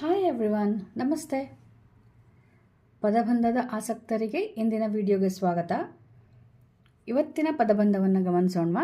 Hi everyone ನಮಸ್ತೆ. ಪದಬಂಧದ ಆಸಕ್ತರಿಗೆ ಇಂದಿನ ವಿಡಿಯೋಗೆ ಸ್ವಾಗತ. ಇವತ್ತಿನ ಪದಬಂಧವನ್ನು ಗಮನಿಸೋಣ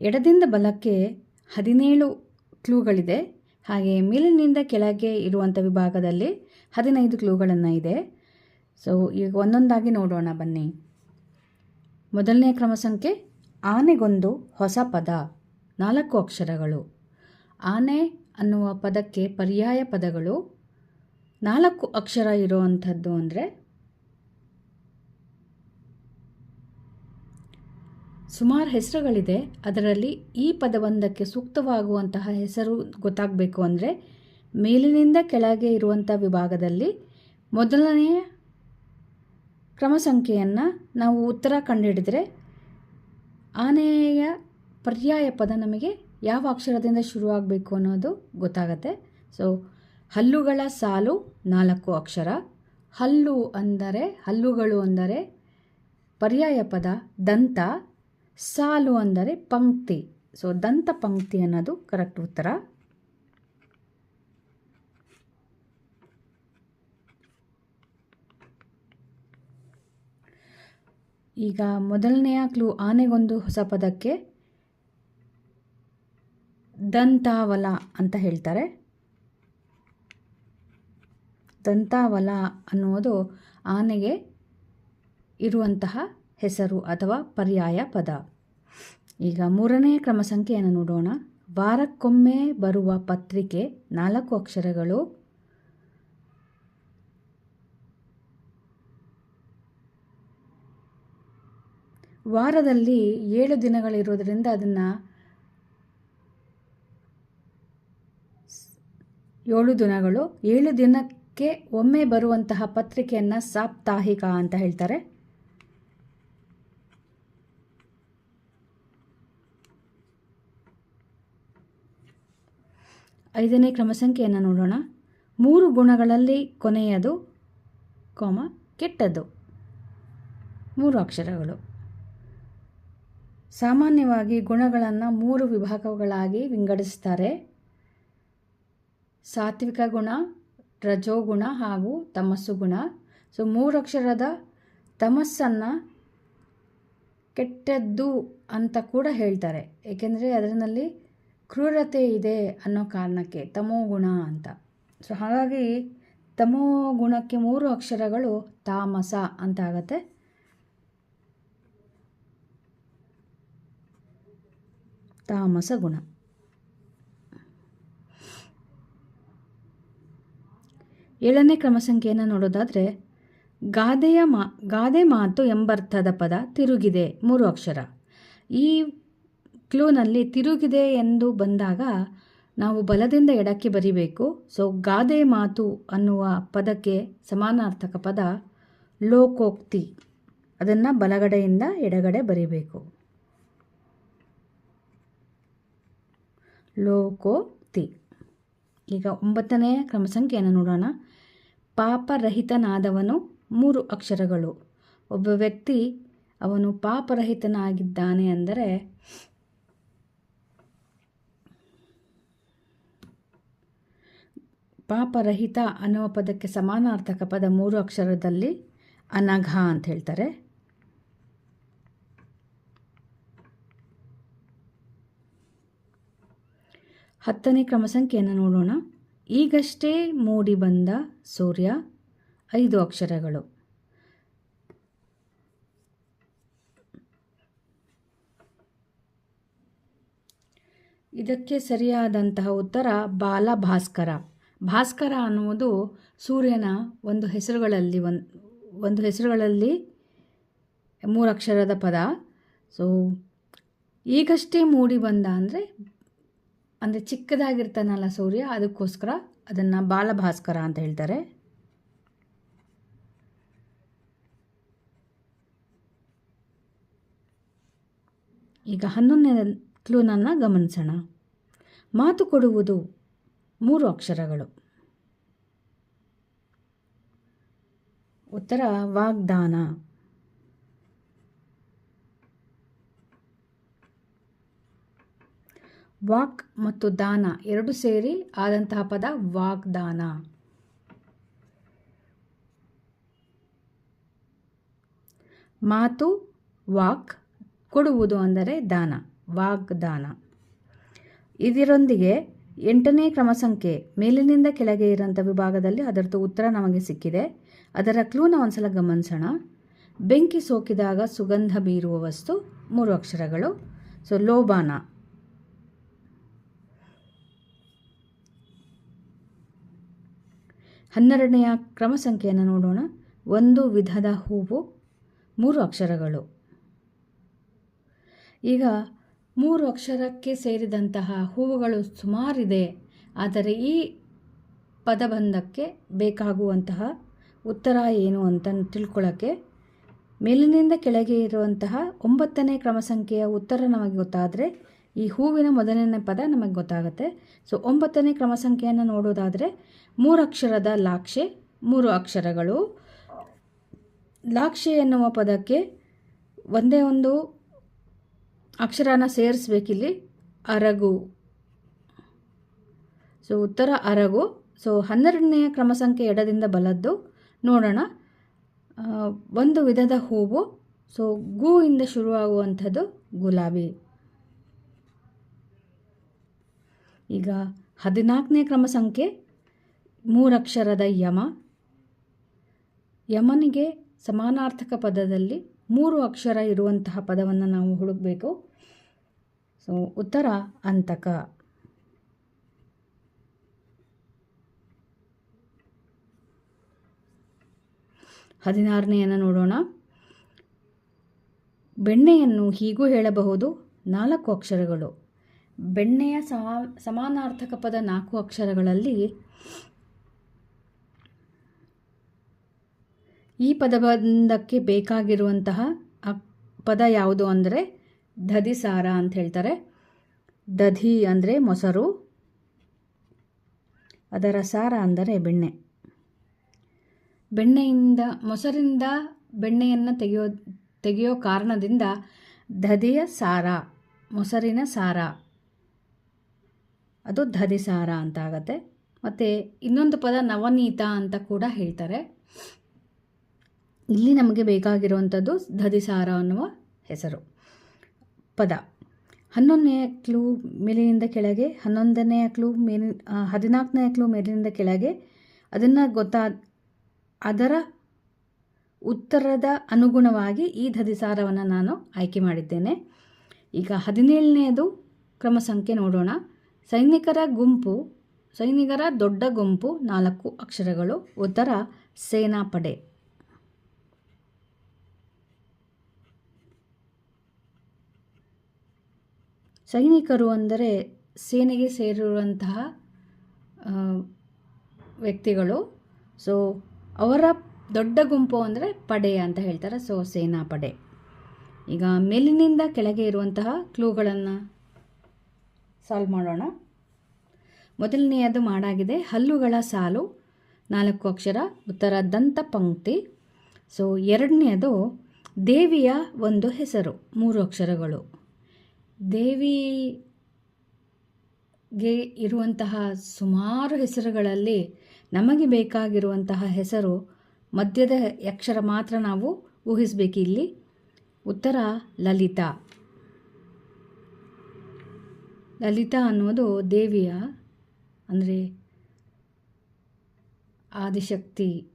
ಎಡದಿಂದ ಬಲಕ್ಕೆ ಹದಿನೇಳು ಕ್ಲೂಗಳಿದೆ. ಹಾಗೆ ಮೇಲಿನಿಂದ ಕೆಳಗೆ ಇರುವಂಥ ವಿಭಾಗದಲ್ಲಿ ಹದಿನೈದು ಕ್ಲೂಗಳನ್ನು ಇದೆ. ಸೊ ಈಗ ಒಂದೊಂದಾಗಿ ನೋಡೋಣ ಬನ್ನಿ. ಮೊದಲನೇ ಕ್ರಮ ಸಂಖ್ಯೆ ಆನೆಗೊಂದು ಹೊಸ ಪದ, ನಾಲ್ಕು ಅಕ್ಷರಗಳು. ಆನೆ ಅನ್ನುವ ಪದಕ್ಕೆ ಪರ್ಯಾಯ ಪದಗಳು ನಾಲ್ಕು ಅಕ್ಷರ ಇರುವಂಥದ್ದು ಅಂದರೆ ಸುಮಾರು ಹೆಸರುಗಳಿದೆ. ಅದರಲ್ಲಿ ಈ ಪದವೊಂದಕ್ಕೆ ಸೂಕ್ತವಾಗುವಂತಹ ಹೆಸರು ಗೊತ್ತಾಗಬೇಕು ಅಂದರೆ ಮೇಲಿನಿಂದ ಕೆಳಗೆ ಇರುವಂಥ ವಿಭಾಗದಲ್ಲಿ ಮೊದಲನೆಯ ಕ್ರಮ ಸಂಖ್ಯೆಯನ್ನು ನಾವು ಉತ್ತರ ಕಂಡುಹಿಡಿದರೆ ಆನೆಯ ಪರ್ಯಾಯ ಪದ ನಮಗೆ ಯಾವ ಅಕ್ಷರದಿಂದ ಶುರುವಾಗಬೇಕು ಅನ್ನೋದು ಗೊತ್ತಾಗತ್ತೆ. ಸೊ ಹಲ್ಲುಗಳ ಸಾಲು ನಾಲ್ಕು ಅಕ್ಷರ. ಹಲ್ಲು ಅಂದರೆ, ಹಲ್ಲುಗಳು ಅಂದರೆ ಪರ್ಯಾಯ ಪದ, ದಂತ. ಸಾಲು ಅಂದರೆ ಪಂಕ್ತಿ. ಸೊ ದಂತ ಪಂಕ್ತಿ ಅನ್ನೋದು ಕರೆಕ್ಟ್ ಉತ್ತರ. ಈಗ ಮೊದಲನೆಯ ಕ್ಲೂ ಆನೆಗೊಂದು ಹೊಸ ಪದಕ್ಕೆ ದಂತಾವಲ ಅಂತ ಹೇಳ್ತಾರೆ. ದಂತಾವಲ ಅನ್ನುವುದು ಆನೆಗೆ ಇರುವಂತಹ ಹೆಸರು ಅಥವಾ ಪರ್ಯಾಯ ಪದ. ಈಗ ಮೂರನೇ ಕ್ರಮ ಸಂಖ್ಯೆಯನ್ನು ನೋಡೋಣ. ವಾರಕ್ಕೊಮ್ಮೆ ಬರುವ ಪತ್ರಿಕೆ ನಾಲ್ಕು ಅಕ್ಷರಗಳು. ವಾರದಲ್ಲಿ ಏಳು ದಿನಗಳಿರೋದರಿಂದ ಅದನ್ನು ಏಳು ದಿನಗಳು, ಏಳು ದಿನಕ್ಕೆ ಒಮ್ಮೆ ಬರುವಂತಹ ಪತ್ರಿಕೆಯನ್ನು ಸಾಪ್ತಾಹಿಕ ಅಂತ ಹೇಳ್ತಾರೆ. ಐದನೇ ಕ್ರಮ ಸಂಖ್ಯೆಯನ್ನು ನೋಡೋಣ. ಮೂರು ಗುಣಗಳಲ್ಲಿ ಕೊನೆಯದು, ಕೋಮ, ಕೆಟ್ಟದ್ದು. ಮೂರು ಅಕ್ಷರಗಳು. ಸಾಮಾನ್ಯವಾಗಿ ಗುಣಗಳನ್ನು ಮೂರು ವಿಭಾಗಗಳಾಗಿ ವಿಂಗಡಿಸ್ತಾರೆ. ಸಾತ್ವಿಕ ಗುಣ, ರಜೋಗುಣ ಹಾಗೂ ತಮಸ್ಸು ಗುಣ. ಸೊ ಮೂರು ಅಕ್ಷರದ ತಮಸ್ಸನ್ನು ಕೆಟ್ಟದ್ದು ಅಂತ ಕೂಡ ಹೇಳ್ತಾರೆ. ಏಕೆಂದರೆ ಅದರಲ್ಲಿ ಕ್ರೂರತೆ ಇದೆ ಅನ್ನೋ ಕಾರಣಕ್ಕೆ ತಮೋ ಗುಣ ಅಂತ. ಸೊ, ಹಾಗಾಗಿ ತಮೋ ಗುಣಕ್ಕೆ ಮೂರು ಅಕ್ಷರಗಳು ತಾಮಸ ಅಂತ ಆಗತ್ತೆ. ತಾಮಸ ಗುಣ. ಏಳನೇ ಕ್ರಮ ಸಂಖ್ಯೆಯನ್ನು ನೋಡೋದಾದರೆ, ಗಾದೆಯ ಮಾ, ಗಾದೆ ಮಾತು ಎಂಬರ್ಥದ ಪದ ತಿರುಗಿದೆ, ಮೂರು ಅಕ್ಷರ. ಈ ಕ್ಲೂನಲ್ಲಿ ತಿರುಗಿದೆ ಎಂದು ಬಂದಾಗ ನಾವು ಬಲದಿಂದ ಎಡಕ್ಕೆ ಬರಿಬೇಕು. ಸೊ, ಗಾದೆ ಮಾತು ಅನ್ನುವ ಪದಕ್ಕೆ ಸಮಾನಾರ್ಥಕ ಪದ ಲೋಕೋಕ್ತಿ. ಅದನ್ನು ಬಲಗಡೆಯಿಂದ ಎಡಗಡೆ ಬರಿಬೇಕು. ಲೋಕೋಕ್ತಿ. ಈಗ ಒಂಬತ್ತನೆಯ ಕ್ರಮ ಸಂಖ್ಯೆಯನ್ನು ನೋಡೋಣ. ಪಾಪರಹಿತನಾದವನು ಮೂರು ಅಕ್ಷರಗಳು. ಒಬ್ಬ ವ್ಯಕ್ತಿ ಅವನು ಪಾಪರಹಿತನಾಗಿದ್ದಾನೆ ಅಂದರೆ ಪಾಪರಹಿತ ಅನ್ನುವ ಪದಕ್ಕೆ ಸಮಾನಾರ್ಥಕ ಪದ ಮೂರು ಅಕ್ಷರದಲ್ಲಿ ಅನಘ ಅಂತ ಹೇಳ್ತಾರೆ. ಹತ್ತನೇ ಕ್ರಮ ಸಂಖ್ಯೆಯನ್ನು ನೋಡೋಣ. ಈಗಷ್ಟೇ ಮೂಡಿ ಬಂದ ಸೂರ್ಯ, ಐದು ಅಕ್ಷರಗಳು. ಇದಕ್ಕೆ ಸರಿಯಾದಂತಹ ಉತ್ತರ ಬಾಲ ಭಾಸ್ಕರ. ಭಾಸ್ಕರ ಅನ್ನುವುದು ಸೂರ್ಯನ ಒಂದು ಹೆಸರುಗಳಲ್ಲಿ ಒಂದು ಒಂದು ಹೆಸರುಗಳಲ್ಲಿ ಮೂರಕ್ಷರದ ಪದ. ಸೊ ಈಗಷ್ಟೇ ಮೂಡಿ ಬಂದ ಅಂದರೆ ಅಂದರೆ ಚಿಕ್ಕದಾಗಿರ್ತಾನಲ್ಲ ಸೂರ್ಯ, ಅದಕ್ಕೋಸ್ಕರ ಅದನ್ನು ಬಾಲಭಾಸ್ಕರ ಅಂತ ಹೇಳ್ತಾರೆ. ಈಗ ಹನ್ನೊಂದನೇ ಕ್ಲೂನನ್ನು ಗಮನಿಸೋಣ. ಮಾತು ಕೊಡುವುದು ಮೂರು ಅಕ್ಷರಗಳು. ಉತ್ತರ ವಾಗ್ದಾನ. ವಾಕ್ ಮತ್ತು ದಾನ ಎರಡು ಸೇರಿ ಆದಂತಹ ಪದ ವಾಗ್ದಾನ. ಮಾತು, ವಾಕ್ ಕೊಡುವುದು ಅಂದರೆ ದಾನ, ವಾಗ್ದಾನ. ಇದರೊಂದಿಗೆ ಎಂಟನೇ ಕ್ರಮ ಸಂಖ್ಯೆ ಮೇಲಿನಿಂದ ಕೆಳಗೆ ಇರೋಂಥ ವಿಭಾಗದಲ್ಲಿ ಅದರದ್ದು ಉತ್ತರ ನಮಗೆ ಸಿಕ್ಕಿದೆ. ಅದರ ಕ್ಲೂನ ಒಂದ್ಸಲ ಗಮನಿಸೋಣ. ಬೆಂಕಿ ಸೋಕಿದಾಗ ಸುಗಂಧ ಬೀರುವ ವಸ್ತು, ಮೂರು ಅಕ್ಷರಗಳು. ಸೊ ಲೋಬಾನ. ಹನ್ನೆರಡನೆಯ ಕ್ರಮ ಸಂಖ್ಯೆಯನ್ನು ನೋಡೋಣ. ಒಂದು ವಿಧದ ಹೂವು, ಮೂರು ಅಕ್ಷರಗಳು. ಈಗ ಮೂರು ಅಕ್ಷರಕ್ಕೆ ಸೇರಿದಂತಹ ಹೂವುಗಳು ಸುಮಾರಿದೆ, ಆದರೆ ಈ ಪದಬಂಧಕ್ಕೆ ಬೇಕಾಗುವಂತಹ ಉತ್ತರ ಏನು ಅಂತ ತಿಳ್ಕೊಳ್ಳೋಕ್ಕೆ ಮೇಲಿನಿಂದ ಕೆಳಗೆ ಇರುವಂತಹ ಒಂಬತ್ತನೇ ಕ್ರಮ ಸಂಖ್ಯೆಯ ಉತ್ತರ ನಮಗೆ ಗೊತ್ತಾದರೆ ಈ ಹೂವಿನ ಮೊದಲನೇ ಪದ ನಮಗೆ ಗೊತ್ತಾಗುತ್ತೆ. ಸೊ ಒಂಬತ್ತನೇ ಕ್ರಮ ಸಂಖ್ಯೆಯನ್ನು ನೋಡೋದಾದರೆ ಮೂರು ಅಕ್ಷರದ ಲಾಕ್ಷೆ, ಮೂರು ಅಕ್ಷರಗಳು. ಲಾಕ್ಷೆ ಎನ್ನುವ ಪದಕ್ಕೆ ಒಂದೇ ಒಂದು ಅಕ್ಷರನ ಸೇರಿಸ್ಬೇಕಿಲ್ಲಿ ಅರಗು. ಸೊ ಉತ್ತರ ಅರಗು. ಸೊ ಹನ್ನೆರಡನೆಯ ಕ್ರಮ ಸಂಖ್ಯೆ ಎಡದಿಂದ ಬಲದ್ದು. ನೋಡೋಣ. ಒಂದು ವಿಧದ ಹೂವು. ಸೊ ಗೂ ಇಂದ ಶುರುವಾಗುವಂಥದ್ದು ಗುಲಾಬಿ. ಈಗ ಹದಿನಾಲ್ಕನೇ ಕ್ರಮ ಸಂಖ್ಯೆ ಮೂರಕ್ಷರದ ಯಮ. ಯಮನಿಗೆ ಸಮಾನಾರ್ಥಕ ಪದದಲ್ಲಿ ಮೂರು ಅಕ್ಷರ ಇರುವಂತಹ ಪದವನ್ನು ನಾವು ಹುಡುಕಬೇಕು. ಸೊ ಉತ್ತರ ಅಂತಕ ಹದಿನಾರನೆಯನ್ನು ನೋಡೋಣ. ಬೆಣ್ಣೆಯನ್ನು ಹೀಗೂ ಹೇಳಬಹುದು, ನಾಲ್ಕು ಅಕ್ಷರಗಳು. ಬೆಣ್ಣೆಯ ಸಮಾ ಸಮಾನಾರ್ಥಕ ಪದ ನಾಲ್ಕು ಅಕ್ಷರಗಳಲ್ಲಿ ಈ ಪದಬಂಧಕ್ಕೆ ಬೇಕಾಗಿರುವಂತಹ ಪದ ಯಾವುದು ಅಂದರೆ ದಧಿಸಾರ ಅಂತ ಹೇಳ್ತಾರೆ. ದಧಿ ಅಂದರೆ ಮೊಸರು, ಅದರ ಸಾರ ಅಂದರೆ ಬೆಣ್ಣೆ. ಬೆಣ್ಣೆಯಿಂದ, ಮೊಸರಿಂದ ಬೆಣ್ಣೆಯನ್ನು ತೆಗೆಯೋ ತೆಗೆಯೋ ಕಾರಣದಿಂದ ದಧಿಯ ಸಾರ, ಮೊಸರಿನ ಸಾರ. ಅದು ಧದಿಸಾರ ಅಂತ ಆಗುತ್ತೆ. ಮತ್ತು ಇನ್ನೊಂದು ಪದ ನವನೀತ ಅಂತ ಕೂಡ ಹೇಳ್ತಾರೆ. ಇಲ್ಲಿ ನಮಗೆ ಬೇಕಾಗಿರುವಂಥದ್ದು ಧದಿಸಾರ ಅನ್ನುವ ಹೆಸರು. ಪದ. ಹನ್ನೊಂದನೆಯ ಕ್ಲೂ ಮೇಲಿನಿಂದ ಕೆಳಗೆ, ಹನ್ನೊಂದನೆಯ ಕ್ಲೂ ಮೇಲಿನ ಹದಿನಾಲ್ಕನೆಯ ಕ್ಲೂ ಮೇಲಿನಿಂದ ಕೆಳಗೆ, ಅದನ್ನು ಗೊತ್ತಾದ ಅದರ ಉತ್ತರದ ಅನುಗುಣವಾಗಿ ಈ ಧದಿಸಾರವನ್ನು ನಾನು ಆಯ್ಕೆ ಮಾಡಿದ್ದೇನೆ. ಈಗ ಹದಿನೇಳನೆಯದು ಕ್ರಮ ಸಂಖ್ಯೆ ನೋಡೋಣ. ಸೈನಿಕರ ಗುಂಪು, ಸೈನಿಕರ ದೊಡ್ಡ ಗುಂಪು, ನಾಲ್ಕು ಅಕ್ಷರಗಳು, ಉತ್ತರ ಸೇನಾಪಡೆ. ಸೈನಿಕರು ಅಂದರೆ ಸೇನೆಗೆ ಸೇರಿರುವಂತಹ ವ್ಯಕ್ತಿಗಳು. ಸೊ ಅವರ ದೊಡ್ಡ ಗುಂಪು ಅಂದರೆ ಪಡೆ ಅಂತ ಹೇಳ್ತಾರೆ. ಸೊ ಸೇನಾ ಪಡೆ ಈಗ ಮೇಲಿನಿಂದ ಕೆಳಗೆ ಇರುವಂತಹ ಕ್ಲೂಗಳನ್ನು ಸಾಲ್ವ್ ಮಾಡೋಣ. ಮೊದಲನೆಯದು ಮಾಡಾಗಿದೆ ಹಲ್ಲುಗಳ ಸಾಲು, ನಾಲ್ಕು ಅಕ್ಷರ, ಉತ್ತರ ದಂತ ಪಂಕ್ತಿ. ಸೊ ಎರಡನೆಯದು ದೇವಿಯ ಒಂದು ಹೆಸರು, ಮೂರು ಅಕ್ಷರಗಳು. ದೇವಿಗೆ ಇರುವಂತಹ ಸುಮಾರು ಹೆಸರುಗಳಲ್ಲಿ ನಮಗೆ ಬೇಕಾಗಿರುವಂತಹ ಹೆಸರು, ಮಧ್ಯದ ಅಕ್ಷರ ಮಾತ್ರ ನಾವು ಊಹಿಸಬೇಕು ಇಲ್ಲಿ. ಉತ್ತರ ಲಲಿತಾ. ಲಲಿತಾ ಅನ್ನೋದು ದೇವಿಯ, ಅಂದರೆ ಆದಿಶಕ್ತಿ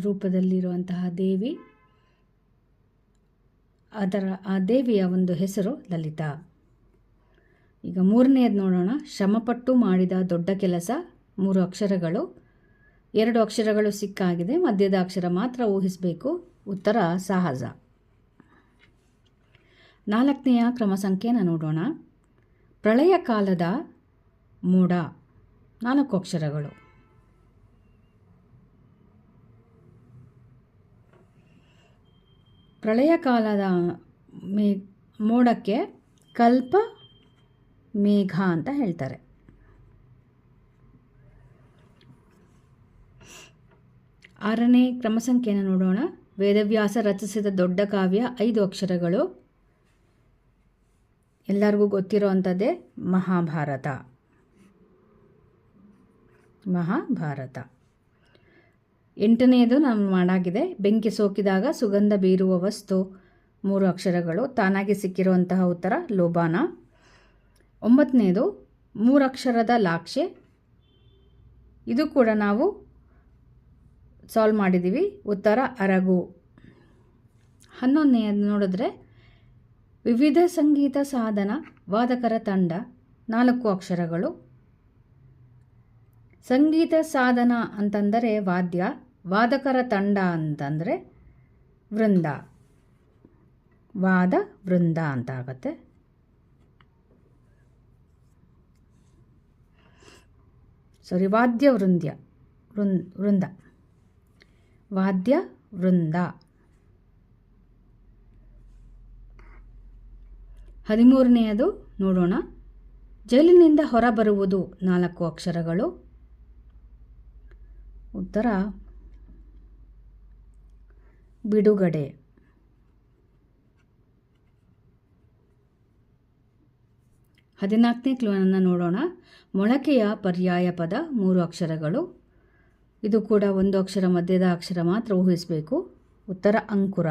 ರೂಪದಲ್ಲಿರುವಂತಹ ದೇವಿ. ಅದರ, ಆ ದೇವಿಯ ಒಂದು ಹೆಸರು ಲಲಿತಾ. ಈಗ ಮೂರನೆಯದು ನೋಡೋಣ. ಶ್ರಮಪಟ್ಟು ಮಾಡಿದ ದೊಡ್ಡ ಕೆಲಸ, ಮೂರು ಅಕ್ಷರಗಳು. ಎರಡು ಅಕ್ಷರಗಳು ಸಿಕ್ಕಾಗಿದೆ. ಮಧ್ಯದ ಅಕ್ಷರ ಮಾತ್ರ ಊಹಿಸಬೇಕು. ಉತ್ತರ ಸಾಹಸ. ನಾಲ್ಕನೆಯ ಕ್ರಮ ಸಂಖ್ಯೆಯನ್ನು ನೋಡೋಣ. ಪ್ರಳಯ ಕಾಲದ ಮೂಡ, ನಾಲ್ಕು ಅಕ್ಷರಗಳು. ಪ್ರಳಯ ಕಾಲದ ಮೇ, ಮೋಡಕ್ಕೆ ಕಲ್ಪ ಮೇಘ ಅಂತ ಹೇಳ್ತಾರೆ. ಆರನೇ ಕ್ರಮ ಸಂಖ್ಯೆಯನ್ನು ನೋಡೋಣ. ವೇದವ್ಯಾಸ ರಚಿಸಿದ ದೊಡ್ಡ ಕಾವ್ಯ, ಐದು ಅಕ್ಷರಗಳು. ಎಲ್ಲರಿಗೂ ಗೊತ್ತಿರೋ ಅಂಥದ್ದೇ ಮಹಾಭಾರತ. ಮಹಾಭಾರತ. ಎಂಟನೆಯದು ನಮ್ಮ ಮಾಡಾಗಿದೆ ಬೆಂಕಿ ಸೋಕಿದಾಗ ಸುಗಂಧ ಬೀರುವ ವಸ್ತು, ಮೂರು ಅಕ್ಷರಗಳು, ತಾನಾಗಿ ಸಿಕ್ಕಿರುವಂತಹ ಉತ್ತರ, ಲೋಬಾನ. ಒಂಬತ್ತನೇದು ಮೂರಕ್ಷರದ ಲಾಕ್ಷೆ. ಇದು ಕೂಡ ನಾವು ಸಾಲ್ವ್ ಮಾಡಿದ್ದೀವಿ. ಉತ್ತರ, ಅರಗು. ಹನ್ನೊಂದನೆಯದು ನೋಡಿದ್ರೆ ವಿವಿಧ ಸಂಗೀತ ಸಾಧನ, ವಾದಕರ ತಂಡ, ನಾಲ್ಕು ಅಕ್ಷರಗಳು. ಸಂಗೀತ ಸಾಧನ ಅಂತಂದರೆ ವಾದ್ಯ, ವಾದಕರ ತಂಡ ಅಂತಂದರೆ ವೃಂದ. ವಾದ, ವೃಂದ ಅಂತ ಆಗುತ್ತೆ ಸಾರಿ ವಾದ್ಯ, ವೃಂದ್ಯ, ವೃಂದ್, ವೃಂದ. ವಾದ್ಯ, ವೃಂದ. ಹದಿಮೂರನೆಯದು ನೋಡೋಣ. ಜೈಲಿನಿಂದ ಹೊರಬರುವುದು ನಾಲ್ಕು ಅಕ್ಷರಗಳು. ಉತ್ತರ, ಬಿಡುಗಡೆ. ಹದಿನಾಲ್ಕನೇ ಕ್ಲೋನನ್ನು ನೋಡೋಣ. ಮೊಳಕೆಯ ಪರ್ಯಾಯ ಪದ ಮೂರು ಅಕ್ಷರಗಳು. ಇದು ಕೂಡ ಒಂದು ಅಕ್ಷರ ಮಧ್ಯದ ಅಕ್ಷರ ಮಾತ್ರ ಊಹಿಸಬೇಕು. ಉತ್ತರ, ಅಂಕುರ.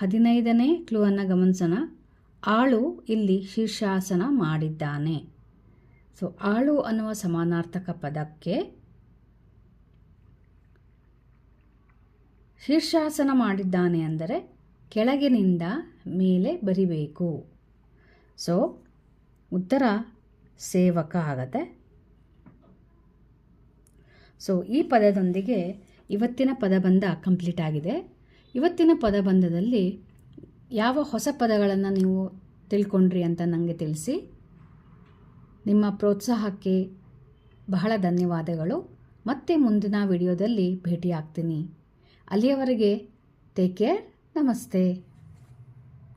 ಹದಿನೈದನೇ ಕ್ಲೂವನ್ನು ಗಮನಿಸೋಣ. ಆಳು ಇಲ್ಲಿ ಶೀರ್ಷಾಸನ ಮಾಡಿದ್ದಾನೆ. ಸೊ ಆಳು ಅನ್ನುವ ಸಮಾನಾರ್ಥಕ ಪದಕ್ಕೆ ಶೀರ್ಷಾಸನ ಮಾಡಿದ್ದಾನೆ ಅಂದರೆ ಕೆಳಗಿನಿಂದ ಮೇಲೆ ಬರಿಬೇಕು. ಸೊ ಉತ್ತರ ಸೇವಕ ಆಗತ್ತೆ. ಸೊ ಈ ಪದದೊಂದಿಗೆ ಇವತ್ತಿನ ಪದಬಂಧ ಕಂಪ್ಲೀಟ್ ಆಗಿದೆ. ಇವತ್ತಿನ ಪದಬಂಧದಲ್ಲಿ ಯಾವ ಹೊಸ ಪದಗಳನ್ನು ನೀವು ತಿಳ್ಕೊಂಡ್ರಿ ಅಂತ ನನಗೆ ತಿಳಿಸಿ. ನಿಮ್ಮ ಪ್ರೋತ್ಸಾಹಕ್ಕೆ ಬಹಳ ಧನ್ಯವಾದಗಳು. ಮತ್ತೆ ಮುಂದಿನ ವಿಡಿಯೋದಲ್ಲಿ ಭೇಟಿಯಾಗ್ತೀನಿ. ಅಲ್ಲಿಯವರೆಗೆ ಟೇಕ್ ಕೇರ್ ನಮಸ್ತೆ.